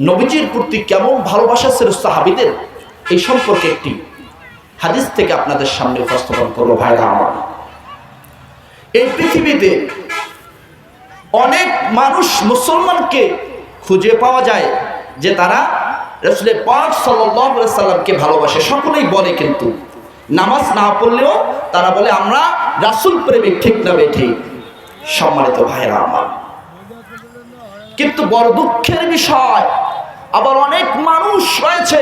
নবীজির প্রতি কেমন ভালোবাসা ছিল সাহাবিদের, এই সম্পর্কে একটি হাদিস থেকে আপনাদের সামনে উপস্থাপন করব ভাইরা আমার। এই পৃথিবীতে অনেক মানুষ মুসলমানকে খুঁজে পাওয়া যায় যে তারা রসুলের পাক সাল্লাহ সাল্লামকে ভালোবাসে। সকলেই বলে কিন্তু, নামাজ না পড়লেও তারা বলে, আমরা রাসুল প্রেমিক, ঠিক না ঠিক। সম্মানিত ভাইরা আমার। কিন্তু বড় দুঃখের বিষয় আবার অনেক মানুষ রয়েছে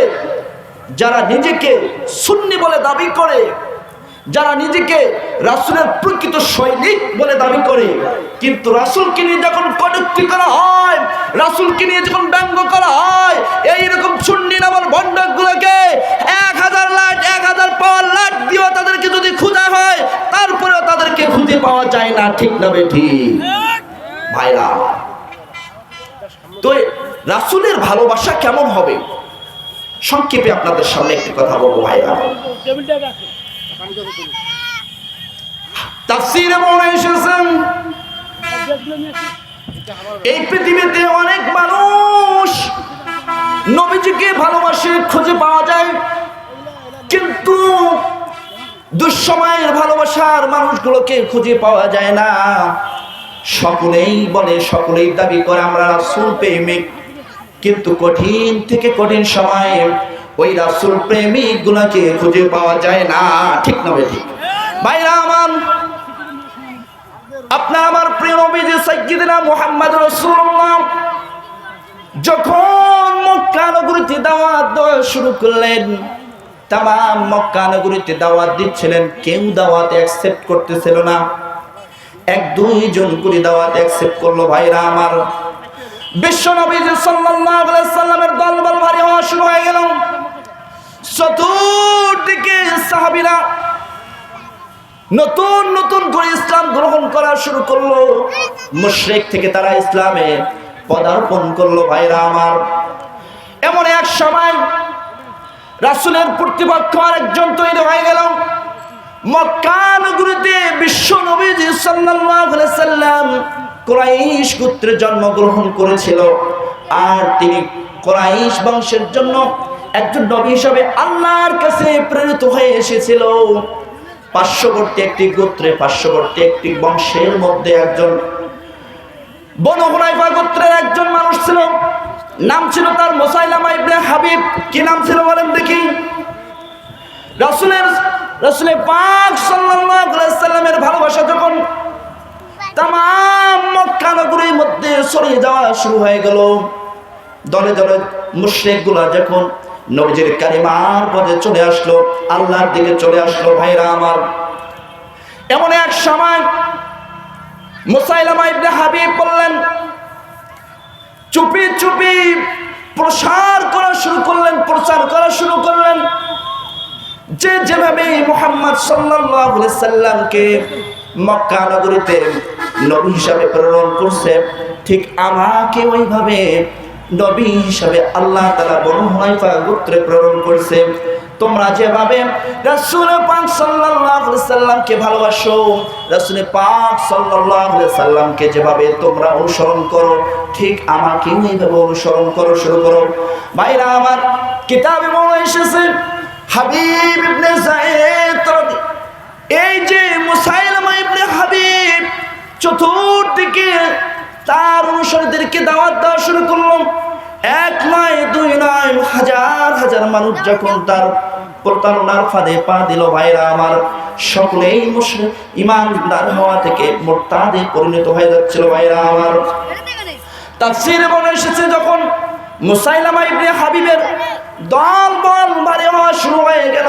যারা নিজেকে সুন্নি বলে দাবি করে, যারা নিজেকে রাসুলের প্রকৃত সৈনিক বলে দাবি করে কিন্তু রাসুলকে নিয়ে যখন কটুক্তি করা হয়, রাসুলকে নিয়ে যখন ব্যঙ্গ করা হয়, এইরকম সুন্নি নামার ভণ্ডকগুলোকে এক হাজার লাট, এক হাজার পাওয়ার লাট দিয়েও তাদেরকে যদি খুঁজা হয়, তারপরেও তাদেরকে খুঁজে পাওয়া যায় না, ঠিক না বেঠি ভাইরা। তো রাসুলের ভালোবাসা কেমন হবে? সংক্ষেপে আপনাদের সামনে একটি কথা বলব ভাইরা এসেছেন, এই পৃথিবীতে অনেক মানুষ নবীজিকে ভালোবাসে, খুঁজে পাওয়া যায়, কিন্তু দুঃসময়ের ভালোবাসার মানুষগুলোকে খুঁজে পাওয়া যায় না। সকলেই বলে, সকলেই দাবি করে, আমরা রাসূল প্রেমিক। কিন্তু কঠিন থেকে কঠিন সময়ে ওই রাসূল প্রেমিক গুলাকে খুঁজে পাওয়া যায় না। ঠিক না ঠিক ভাইরা আমার, আপনার আমার প্রিয় নবীজি সাইয়্যিদিনা মুহাম্মদ রাসূলুল্লাহ যখন মক্কা নগরীতে দাওয়াত দেওয়া শুরু করলেন তাম মক্কা নগরীতে দাওয়াত দিচ্ছিলেন, কেউ দাওয়াত অ্যাকসেপ্ট করতেছিল না। এক দুইজন করে দাওয়াত অ্যাকসেপ্ট করল ভাইরা আমার। বিশ্ব নবীজি সাল্লামের দলবল ভারী হওয়া শুরু হয়ে গেল। চতুর্দিকে সাহাবীরা নতুন নতুন করে ইসলাম গ্রহণ করা শুরু করল। মুশরিক থেকে তারা ইসলামে পদার্পণ করল, ভাইরা আমার, এমন এক সময় রাসূলের প্রতিপক্ষ আরেকজন তৈরি হয়ে গেল। মক্কা নগরীতে বিশ্ব নবীজি সাল্লাম কুরাইশ গোত্রে জন্মগ্রহণ করেছিল। আর তিনি কুরাইশ বংশের জন্য একজন নবী হিসাবে আল্লাহর কাছে প্রেরিত হয়ে এসেছিল। পার্শ্ববর্তী একটি গোত্রে, পার্শ্ববর্তী একটি বংশের মধ্যে একজন বনু হুনাইফা গোত্রের একজন মানুষ ছিল। নাম ছিল তার মোসাইলামা ইবনে হাবিব। কি নাম ছিল বলেন দেখি? রাসূলের রাসূলের পাক সাল্লাল্লাহু আলাইহি সাল্লামের ভালোবাসা যখন তাম মক্কা নগরীর মধ্যে ছড়িয়ে যাওয়া শুরু হয়ে গেল। দলে দলে মুশরিকগুলা যখন নবীজির কালিমার পদে চলে আসলো, আল্লাহর দিকে চলে আসলো, ভাইরা আমার, এমন এক সময় মুসাইলামা ইবনে হাবিব বললেন, চুপি চুপি প্রসার করা শুরু করলেন, প্রচার করা শুরু করলেন। যে যেভাবে মোহাম্মদ আলাইহি সাল্লামকে মক্কা নগরীতে নবী হিসাবে প্রেরণ করছে। ঠিক আমাকে ওইভাবে নবী হিসাবে আল্লাহ তাআলা বনু হুনাইফা গোত্রে প্রেরণ করছে। তোমরা যেভাবে রাসূল পাক সাল্লাল্লাহু আলাইহি সাল্লামকে ভালোবাসো, রাসূল পাক সাল্লাল্লাহু আলাইহি সাল্লামকে যেভাবে তোমরা অনুসরণ করো, ঠিক আমাকে এইভাবে অনুসরণ করো, শুরু করো। ভাইরা, আমার কিতাবে মনে এসেছে, হাবিব ইবনে যায়েদ এই যে মুসাইলামা হাবিব চতুর্দিকে তার অনুসারীদেরকে দাওয়াত দেওয়া শুরু করলাম এক নয়, দুই নয়, হাজার হাজার মানুষ যখন তার প্রতারণার ফাঁদে পা দিল, ভাইরা আমার, সকলেই ইমানদার হওয়া থেকে মোরতাদে পরিণত হয়ে যাচ্ছিল, ভাইরা আমার। তাফসীরে বলে এসেছে, যখন মুসাইলামা ইবনে হাবিবের দল বল ভারী হওয়া শুরু হয়ে গেল।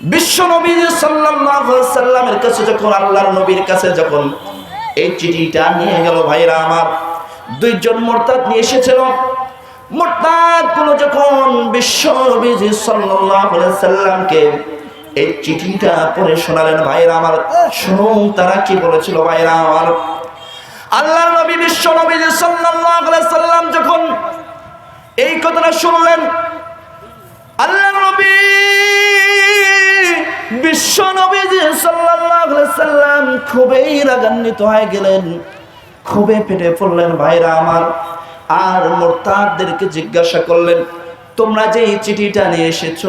বিশ্ব নবী সাল্লামের কাছে যখন আল্লাহর নবীর কাছে যখন এই চিঠিটা নিয়ে গেল ভাইরা আমার, দুইজন মোরতাদ নিয়ে এসেছিল। মোরতাদগুলো যখন বিশ্ব আলাইহি সাল্লামকে এই চিঠিটা পড়ে শোনালেন ভাইরা আমার, শুনুন তারা কি বলেছিল ভাইরা আমার। আল্লাহর নবী বিশ্ব সাল্লাল্লাহু সাল্লাম যখন এই কথাটা শুনলেন আল্লাহ নবী বিশ্ব নবীজি সাল্লাম খুবই রাগান্বিত হয়ে গেলেন। খুবই ফেটে পড়লেন, ভাইরা আমার, আর মোরতাদদেরকে জিজ্ঞাসা করলেন, তোমরা যে এই চিঠিটা নিয়ে এসেছ,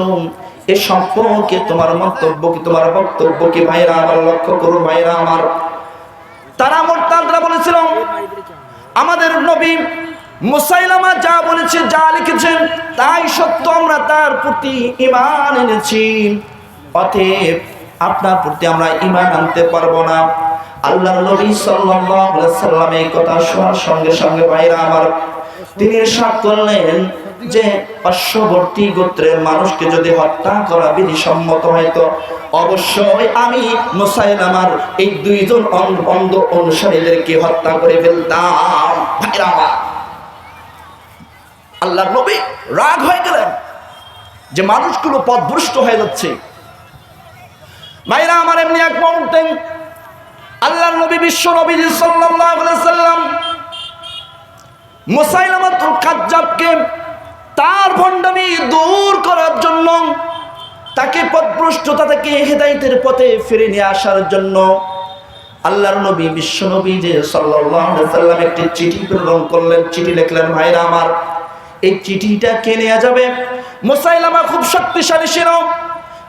এ সম্পর্কে তোমার মন্তব্য কি, তোমার বক্তব্য কি, ভাইরা আমার, লক্ষ্য করো ভাইরা আমার? তারা মোরতাদরা বলেছিল, আমাদের নবী মুসাইলামা যা বলেছে, যা লিখেছেন, তাই সত্য, আমরা তার প্রতি ইমান এনেছি। অতএব আপনার প্রতি আমরা ইমান আনতে পারব না। আল্লাহ নবী সাল্লাম এই কথা শোনার সঙ্গে সঙ্গে ভাইরা আমার তিনি ইরশাদ করলেন যে পার্শ্ববর্তী গোত্রের মানুষকে যদি হত্যা করা বিধিসম্মত হয়তো অবশ্যই আমি মুসাইলামার এই দুইজন অন- অন্ধ অনুসারীদেরকে হত্যা করে ফেলতাম। ভাইরা আমার আল্লাহ নবী রাগ হয়ে গেলেন যে মানুষগুলো পথভ্রষ্ট হয়ে যাচ্ছে। ভাইরা, আমার এমনি এক মাউন্টেন আল্লাহ নবী বিশ্ব নবী সাল্লাম মুসাইলামাতুল কাজ্জাবকে তার ভণ্ডামি দূর করার জন্য তাকে পথভ্রষ্টতা থেকে হেদায়েতের পথে ফিরে নিয়ে আসার জন্য আল্লাহর নবী বিশ্ব নবী যে সাল্লাম একটি চিঠি প্রেরণ করলেন। চিঠি লিখলেন, ভাইরা আমার, এই চিঠিটা কে নেওয়া যাবে? মুসাইলামা খুব শক্তিশালী ছিল।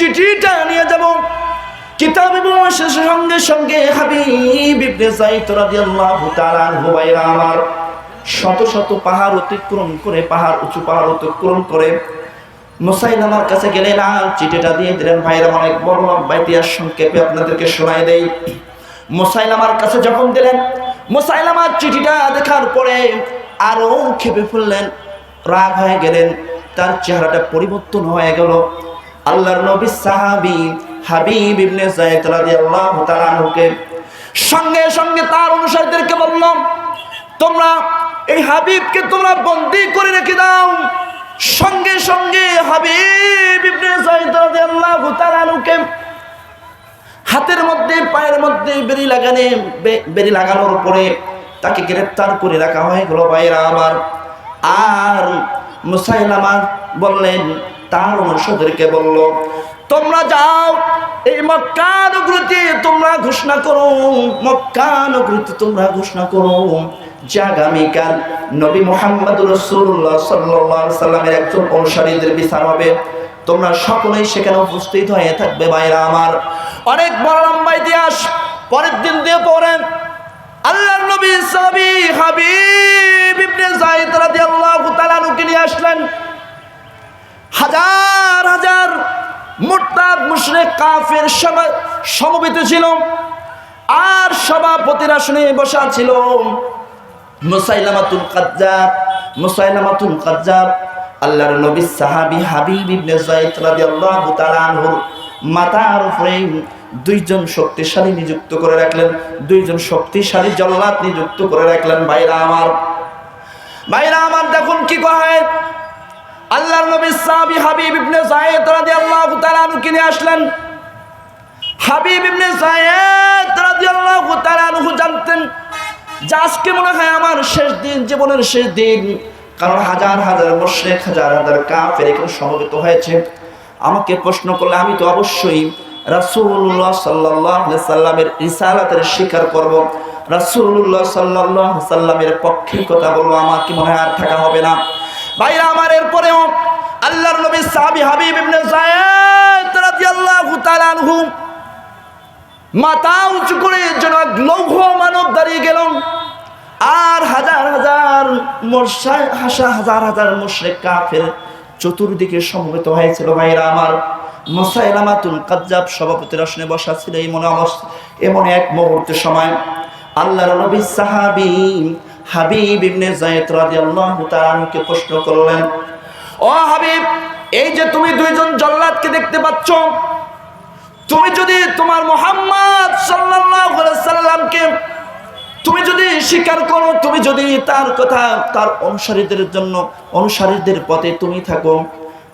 চিঠিটা নিয়ে যাব। কিতাব এবং সঙ্গে সঙ্গে হাবিব ইবনে যায়েদ রাদিয়াল্লাহু তাআলা আনহু ভাইরা আমার শত শত পাহাড় অতিক্রম করে, পাহাড় উঁচু পাহাড় অতিক্রম করে মুসাইলামার কাছে গেলেন আর চিঠিটা দিয়ে দিলেন ভাইরা অনেক বড় ইতিহাস সংক্ষেপে আপনাদেরকে শোনাই দেই। মুসাইলামার কাছে যখন দিলেন মুসাইলামার চিঠিটা দেখার পরে আরও খেপে ফেললেন রাগ হয়ে গেলেন, তার চেহারাটা পরিবর্তন হয়ে গেল। আল্লাহর নবী সাহাবী হাবিব ইবনে যায়েদ রাদিয়াল্লাহু তাআলা আনহুকে সঙ্গে সঙ্গে তার অনুসারীদেরকে বললাম তোমরা এই হাবিবকে তোমরা বন্দি করে রেখে দাও। সঙ্গে সঙ্গে হাবিব ইবনে যায়েদ রাদিয়াল্লাহু তাআলা আনহুকে হাতের মধ্যে, পায়ের মধ্যে বেরি লাগানে বেরি লাগানোর পরে তাকে গ্রেফতার করে রাখা হয়ে গেল ভাইরা আমার। আর মুসাইলামা বললেন তার অনুসারীদেরকে বলল, তোমরা যাও, এই মক্কা নগরীতে তোমরা ঘোষণা করো মক্কা নগরীতে তোমরা ঘোষণা করো যে আগামীকাল নবী মোহাম্মদ রসুল্লাহ সাল্লাহ সাল্লামের একজন অনুসারীদের বিচার হবে। তোমরা সকলেই সেখানে উপস্থিত হয়ে থাকবে, ভাইরা আমার। অনেক বড় লম্বা ইতিহাস, পরের দিন দিয়ে পড়েন। আল্লাহর নবী সাবি হাবিব ইবনে যায়েদ রাদিয়াল্লাহু তাআলা নুকে নিয়ে আসলেন। হাজার হাজার মুরতাদ মুশরিক কাফের সমবেত ছিল। আর সভাপতির আসনে বসা ছিল মুসাইলামাতুল কাজ্জাব মুসাইলামাতুল কাজ্জাব। আল্লাহর নবী সাহাবী হাবিব ইবনে যায়েদ রাদিয়াল্লাহু তাআলা আনহুর মাথার উপরে দুইজন শক্তিশালী নিযুক্ত করে রাখলেন। দুইজন শক্তিশালী জল্লাদ নিযুক্ত করে রাখলেন। ভাইরা আমার ভাইরা আমার, দেখুন কি কয়। আল্লাহর নবী সাহাবী হাবিব ইবনে যায়েদ রাদিয়াল্লাহু তাআলা আনহু কিনে আসলেন। হাবিব ইবনে যায়েদ রাদিয়াল্লাহু তাআলা আনহু জানতেন যে আজকে মনে হয় আমার শেষ দিন, জীবনের শেষ দিন। কারণ হাজার হাজার মুশরিক, হাজার হাজার কাফের এখানে সমবেত হয়েছে। আমাকে প্রশ্ন করলে আমি তো অবশ্যই রাসূলুল্লাহ সাল্লাল্লাহু আলাইহি সাল্লামের রিসালাতের স্বীকার করব। রাসূলুল্লাহ সাল্লাল্লাহু আলাইহি সাল্লামের পক্ষে কথা বলব, আমার কি মনে হয় আর থাকা হবে না। ভাইরা আমার এরপরেও আল্লাহর নবী সাহাবী হাবিব ইবনে যায়েদ রাদিয়াল্লাহু তাআলা আনহু মাথা উঁচু করে যেন লৌহ মানব দাঁড়িয়ে গেল। আর হাজার হাজার মোর্শা হাসা, হাজার হাজার মুশরিক কাফের চতুর্দিকে সমবেত হয়েছিল। ভাইরা আমার মুসাইলামাতুল কাজ্জাব সভাপতির আসনে বসা ছিল এমন অবস্থা এমন এক মুহূর্তের সময় আল্লাহর নবী সাহাবী হাবিব ইবনে যায়েদ রাদিয়াল্লাহু তাআলাকে প্রশ্ন করলেন, ও হাবিব, এই যে তুমি দুইজন জল্লাদকে দেখতে পাচ্ছ, তুমি যদি তোমার মোহাম্মদ সাল্লাল্লাহু আলাইহি সাল্লামকে তুমি যদি স্বীকার করো, তুমি যদি তার কথা, তার অনুসারীদের জন্য, অনুসারীদের পথে তুমি থাকো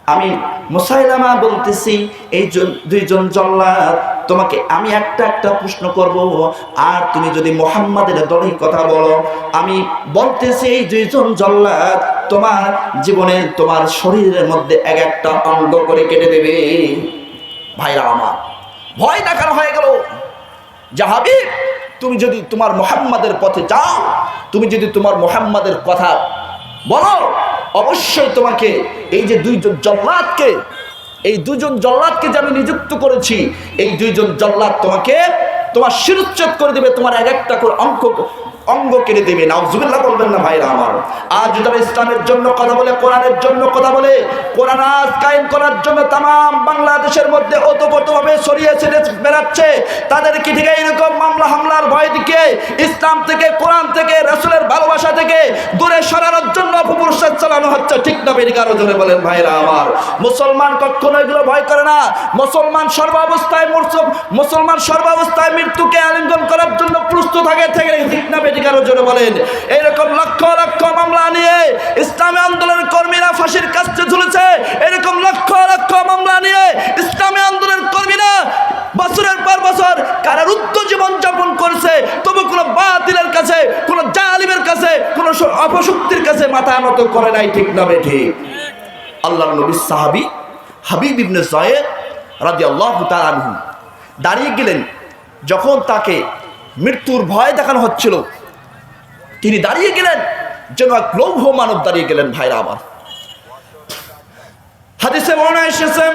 আমি মুসাইলামা বলতেছি, এই জন- দুইজন জল্লাদ, তোমাকে আমি একটা একটা প্রশ্ন করব। আর তুমি যদি মোহাম্মদের দলের কথা বলো, আমি বলতেছি, এই দুইজন জল্লাদ তোমার জীবনে তোমার শরীরের মধ্যে এক একটা অঙ্গ করে কেটে দেবে। ভাইরা আমার, ভয় দেখানো হয়ে গেল। জাহাবি তুমি যদি তোমার মোহাম্মদের পথে যাও, তুমি যদি তোমার মোহাম্মদের কথা বলো অবশ্যই তোমাকে এই যে দুইজন জল্লাদকে, এই দুজন জল্লাদকে যে আমি নিযুক্ত করেছি, এই দুইজন জল্লাদ তোমাকে তোমার শিরোচ্ছেদ করে দেবে, তোমার এক একটা করে অঙ্ক অঙ্গ কেড়ে দেবে। নাউজুবিল্লাহ বলবেন না, ভাইরা আমার। আজ যারা ইসলামের জন্য কথা বলে, কোরআনের জন্য কথা বলে, কোরআন আজ কায়েম করার জন্য তাম বাংলাদেশের মধ্যে ওতপ্রোতভাবে ছড়িয়ে ছেড়ে বেড়াচ্ছে। তাদেরকে ঠিক এরকম মামলা হামলার ভয় দিকে ইসলাম থেকে, কোরআন থেকে, রসুলের ভালোবাসা থেকে দূরে সরানোর জন্য অপপুরুষের চালানো হচ্ছে। ঠিক না বেরিয়ে আরও জোরে বলেন, ভাইরা আমার। মুসলমান কখনো এগুলো ভয় করে না। মুসলমান সর্বাবস্থায় মুসলমান সর্বাবস্থায় মৃত্যুকে আলিঙ্গন করার জন্য প্রস্তুত থাকে, থেকে ঠিক না আরও জোরে বলেন এইরকম লক্ষ লক্ষ মামলা নিয়ে ইসলামী আন্দোলনের কর্মীরা ফাঁসির কাছে ঝুলেছে এরকম লক্ষ লক্ষ মামলা নিয়ে ইসলামী আন্দোলনের কর্মীরা বছরের পর বছর কারারুদ্ধ জীবন যাপন করেছে। তবু কোনো বাতিলের কাছে, কোনো জালিমের কাছে, কোনো অপশক্তির কাছে মাথা নত করে নাই, ঠিক না বেঠি আল্লাহ নবী সাহাবি হাবিব ইবনে জয়েদ রাজি আল্লাহ তালানহু দাঁড়িয়ে গেলেন, যখন তাকে মৃত্যুর ভয় দেখানো হচ্ছিল। তিনি দাঁড়িয়ে গেলেন, যেন এক লৌহ মানব দাঁড়িয়ে গেলেন ভাইরা আমার। হাদিসে মনে এসেছেন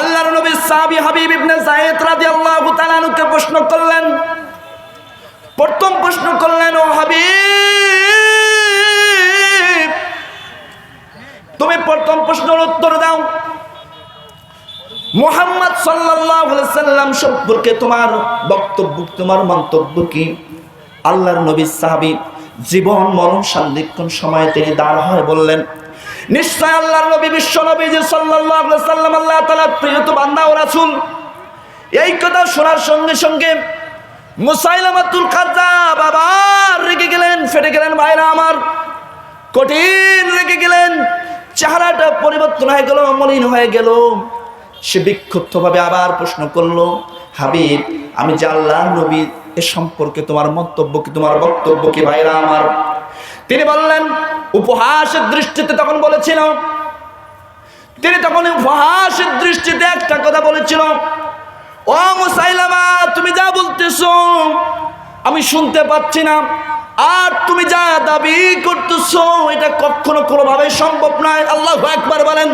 আল্লাহর নবী সাহাবী হাবিব ইবনে যায়েদ রাদিয়াল্লাহু তাআলা প্রশ্ন করলেন, প্রথম প্রশ্ন করলেন, ও হাবিব, তুমি প্রথম প্রশ্নের উত্তর দাও। মোহাম্মদ সাল্লাল্লাহু আলাইহি সাল্লাম সম্পর্কে তোমার বক্তব্য, তোমার মন্তব্য কি? আল্লাহর নবী সাহাবী জীবন মরণ সান্দিক্ষণ সময়ে তিনি দাঁড় হয় বললেন, নিশ্চয় আল্লাহর নবী বিশ্ব নবী যে সাল্লাল্লাহু সাল্লাম আল্লাহ তাআলার প্রিয়ত বান্দা ও রাসূল। এই কথা শোনার সঙ্গে সঙ্গে মুসাইলামাতুল কাজ্জাব আবার রেগে গেলেন, ফেটে গেলেন ভাইরা আমার। কঠিন রেগে গেলেন, চেহারাটা পরিবর্তন হয়ে গেল, মলিন হয়ে গেল। সে বিক্ষুব্ধভাবে আবার প্রশ্ন করল, হাবিব, আমি যে আল্লাহ নবী এ সম্পর্কে তোমার মন্তব্য কি, তোমার বক্তব্য কি ভাইরা আমার? তিনি বললেন, উপহাসের দৃষ্টিতে তখন বলেছিল, তিনি তখন উপহাসের দৃষ্টিতে একটা কথা বলেছিল, ও মুসাইলামা, তুমি যা বলতেছো, আমি শুনতে পাচ্ছি না। আর তুমি যা দাবি করতেছো, এটা কখনো কোনোভাবে সম্ভব নয়। আল্লাহ একবার বলেন।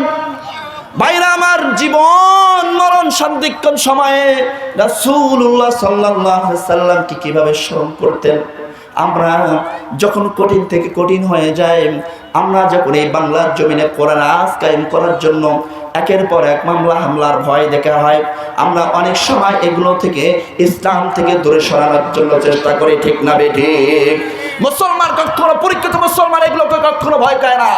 ভাইরা, আমার জীবন মরণ সন্দিক্ষণ সময়ে আলাইহি সাল্লামকে কীভাবে স্মরণ করতেন? আমরা যখন কঠিন থেকে কঠিন হয়ে যায় আমরা যখন এই বাংলার জমিনে কোরআন আজ কায়েম করার জন্য একের পর এক মামলা, হামলার ভয় দেখা হয়, আমরা অনেক সময় এগুলো থেকে ইসলাম থেকে দূরে সরানোর জন্য চেষ্টা করি, ঠিক না বেঠিক মুসলমান কখনো পরীক্ষিত মুসলমান এগুলোকে কখনো ভয় পায় না।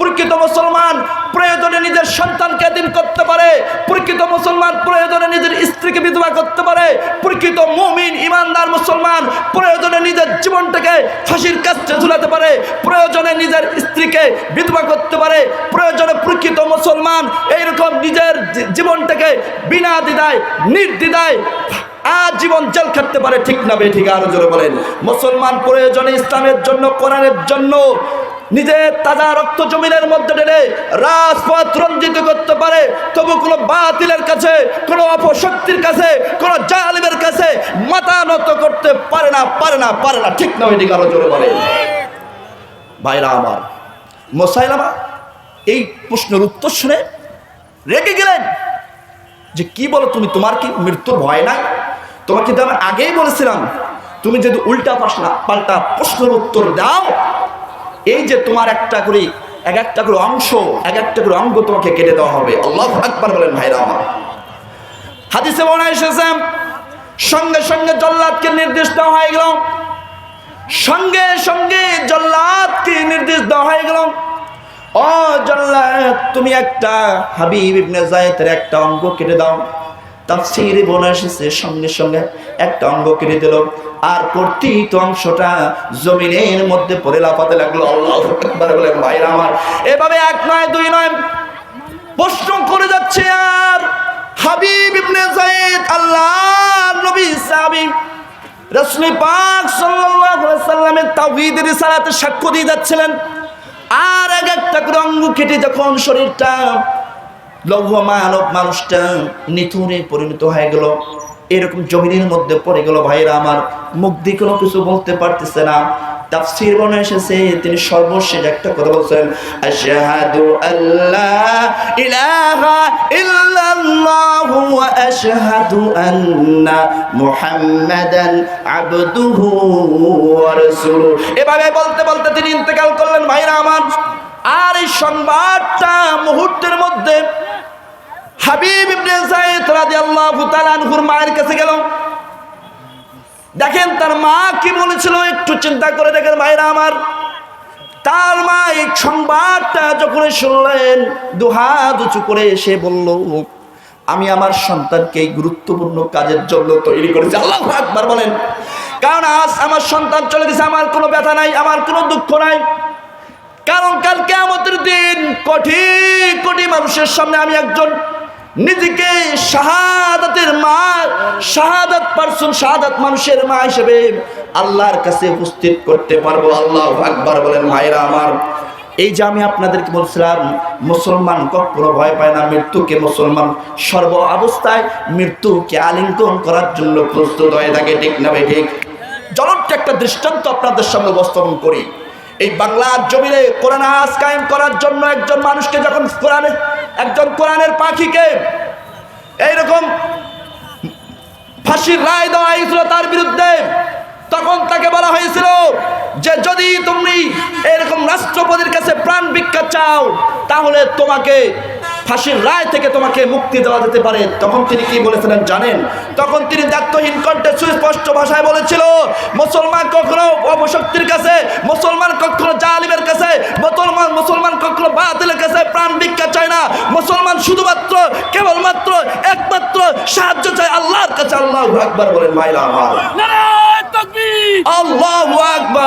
পরীক্ষিত মুসলমান প্রয়োজনে নিজের সন্তানকে দিন করতে পারে। পরীক্ষিত মুসলমান প্রয়োজনে নিজের স্ত্রীকে বিধবা করতে পারে। পরীক্ষিত মুমিন, ইমানদার মুসলমান প্রয়োজনে নিজের জীবনটাকে ফাঁসির কাছে ঝুলাতে পারে। প্রয়োজনে নিজের স্ত্রীকে বিধবা করতে পারে। প্রয়োজনে প্রকৃত মুসলমান এইরকম নিজের জীবনটাকে বিনা দ্বিধায়, নির্দ্বিধায় আজীবন জেল খাটতে পারে, ঠিক না ঠিক আরও জোরে বলেন। মুসলমান প্রয়োজনে ইসলামের জন্য, কোরআনের জন্য নিজের তাজা রক্ত জমিনের মধ্যে ঢেলে রাজপথ রঞ্জিত করতে পারে। তবু কোনো বাতিলের কাছে, কোনো অপশক্তির কাছে, কোনো জালিমের কাছে মাথা নত করতে পারে না পারে না পারে না, ঠিক না ঠিক আরও জোরে বলেন। ভাইরা আমার মোসাইলামা এই প্রশ্নের উত্তর শুনে রেগে গেলেন যে, কি বলো তুমি, তোমার কি মৃত্যুর ভয় নাই? তোমাকে তো আমি আগেই বলেছিলাম, তুমি যদি উল্টা পাল্টা পাল্টা প্রশ্নের উত্তর দাও, এই যে তোমার একটা করে, এক একটা করে অংশ, এক একটা করে অঙ্গ তোমাকে কেটে দেওয়া হবে। আল্লাহ আকবার বলেন, ভাইরা আমার। হাদিসে মনে এসেছে, সঙ্গে সঙ্গে জল্লাদকে নির্দেশ দেওয়া হয়ে গেল। সঙ্গে সঙ্গে জল্লাদকে নির্দেশ দেওয়া হয়ে গেল। ও জল্লাদ, তুমি একটা হাবিব ইবনে জায়েদের একটা অঙ্গ কেটে দাও। তাফসীরে বলে এসেছে, সঙ্গে সঙ্গে একটা অঙ্গ কেটে দিল। আর কর্তৃত অংশটা জমিনের মধ্যে পড়ে লাফাতে লাগল। আল্লাহ আকবার বলেন ভাইরা আমার, এভাবে এক নয়, দুই নয়, প্রশ্ন করে যাচ্ছে আর হাবিব ইবনে জায়েদ আল্লাহর নবী সাহাবী রাসূল পাক সাল্লাল্লাহু আলাইহি সাল্লামের তাওহীদের রিসালাতে সাক্ষ্য দিয়ে যাচ্ছিলেন। আর এক একটা অঙ্গ কেটে যখন শরীরটা লৌহ মানব মানুষটা নিথুরে পরিণত হয়ে গেল। এরকম জমিনের মধ্যে পড়ে গেল ভাইরা আমার মুখ দিয়ে কোনো কিছু বলতে পারতেছে না। তাফসীর বনে এসেছে, তিনি সর্বশেষ একটা কথা বলছেন, আশহাদু আল্লাহ ইলাহা ইল্লাল্লাহু ওয়া আশহাদু আন্না মুহাম্মাদান আবদুহু ওয়া রাসূলুহু। এভাবে বলতে বলতে তিনি ইন্তেকাল করলেন ভাইরা আমার আর এই সংবাদটা মুহূর্তের মধ্যে হাবিব ইবনে যায়েদ রাদিয়াল্লাহু তাআলা আনহুর মায়ের কাছে গেল। দেখেন, তার মা কি বলেছিল একটু চিন্তা করে দেখেন ভাইরা আমার। তার মা এই সংবাদটা যখন শুনলেন দুহাত উঁচু করে এসে বলল, আমি আমার সন্তানকে এই গুরুত্বপূর্ণ কাজের জন্য তৈরি করেছি। আল্লাহ আকবার বলেন। কারণ আজ আমার সন্তান চলে গেছে, আমার কোনো ব্যথা নাই, আমার কোনো দুঃখ নাই। কারণ কালকে আমাদের দিন কোটি কোটি মানুষের সামনে আমি একজন নিজেকে শাহাদাতের মা, শাহাদাত পারসন, শাহাদাত মানুষের মা হিসেবে আল্লাহর কাছে উপস্থিত করতে পারব। আল্লাহ আকবার বলেন, ভাইরা আমার, এই যে আমি আপনাদেরকে বলছিলাম, মুসলমান কখনো ভয় পায় না, মৃত্যুকে মুসলমান সর্ব অবস্থায় মৃত্যুকে আলিঙ্গন করার জন্য প্রস্তুত হয়ে থাকে, ঠিক না ভাই ঠিক? জলট্ট একটা দৃষ্টান্ত আপনাদের সামনে উপস্থাপন করি। এই বাংলার জমিনে কোরআন আজ কায়েম করার জন্য একজন মানুষকে যখন কোরআনে একজন কোরআনের পাখিকে এইরকম ফাঁসির রায় দেওয়া হয়েছিল তার বিরুদ্ধে, তখন তাকে বলা হয়েছিল যে যদি তুমি এরকম রাষ্ট্রপতির কাছে প্রাণ ভিক্ষা চাও, তাহলে তোমাকে ফাঁসির রায় থেকে তোমাকে মুক্তি দেওয়া যেতে পারে। তখন তিনি কি বলেছিলেন জানেন? তখন তিনি দায়িত্বহীন কণ্ঠে সুস্পষ্ট ভাষায় বলেছিল মুসলমান কখনো অপশক্তির কাছে মুসলমান কখনো জালিমের কাছে মুসলমান মুসলমান কখনো বাতিলের কাছে প্রাণ ভিক্ষা চায় না। মুসলমান শুধুমাত্র কেবলমাত্র একমাত্র সাহায্য চায় আল্লাহর কাছে। আল্লাহ আকবার বলেন মাইলা তাকবীর! আকবার।